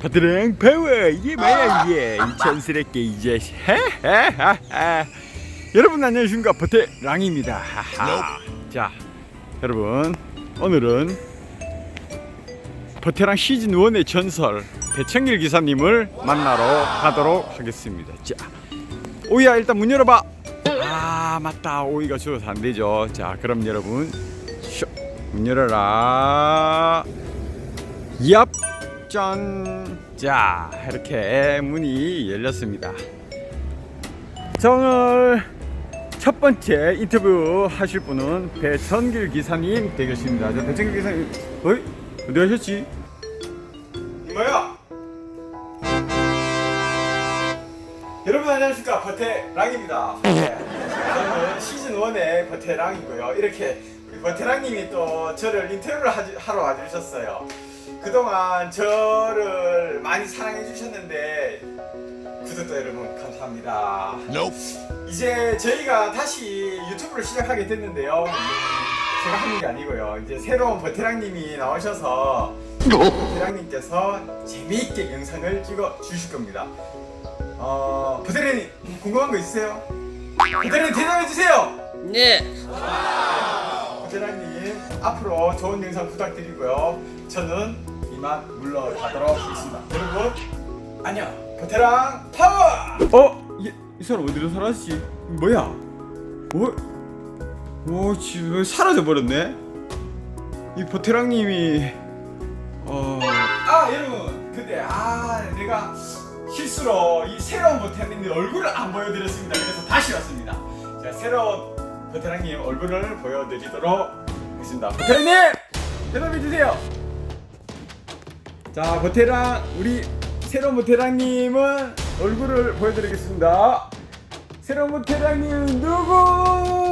버드랑 파워 이게 뭐야 이게. 이 천스럽게 이제 헤헤헤헤 여러분 안녕하십니까. 버테랑입니다. 하하. 자 여러분 오늘은 버테랑 시즌 1의 전설 배창길 기사님을 만나러 가도록 하겠습니다. 자 오이야 일단 문 열어봐. 아 맞다. 오이가 죽어서 안 되죠. 자 그럼 여러분 쇼, 문 열어라. 얍 짠! 자, 이렇게 문이 열렸습니다. 자, 오늘 첫 번째 인터뷰 하실 분은 배천길 기사님 되겠습니다. 자, 배천길 기사님, 어이? 어디 가셨지? 이모야! 여러분 안녕하십니까 버테랑입니다. 시즌 1의 버테랑이고요. 이렇게 버테랑님이 또 저를 인터뷰를 하러 와주셨어요. 그동안 저를 많이 사랑해 주셨는데 구독자 여러분 감사합니다. 이제 저희가 다시 유튜브를 시작하게 됐는데요. 제가 하는 게 아니고요. 이제 새로운 버테랑님이 나오셔서 버테랑님께서 재미있게 영상을 찍어 주실 겁니다. 어, 버테랑님 궁금한 거 있으세요? 버테랑님 대답해 주세요. 네. 버테랑님 앞으로 좋은 영상 부탁드리고요. 저는 이만 물러가도록 하겠습니다. 여러분 안녕. 버테랑 파워. 어? 이, 이 사람 어디로 사라지지? 뭐야? 어? 오, 지금 사라져 버렸네. 이 버테랑님이 어. 아 여러분, 근데 아 내가 실수로 이 새로운 버테랑님 얼굴을 안 보여드렸습니다. 그래서 다시 왔습니다. 자 새로운 버테랑님 얼굴을 보여드리도록 하겠습니다. 버테랑님 대답해 주세요. 자 버테랑 우리 새로운 버테랑님은 얼굴을 보여드리겠습니다. 새로운 버테랑님 누구?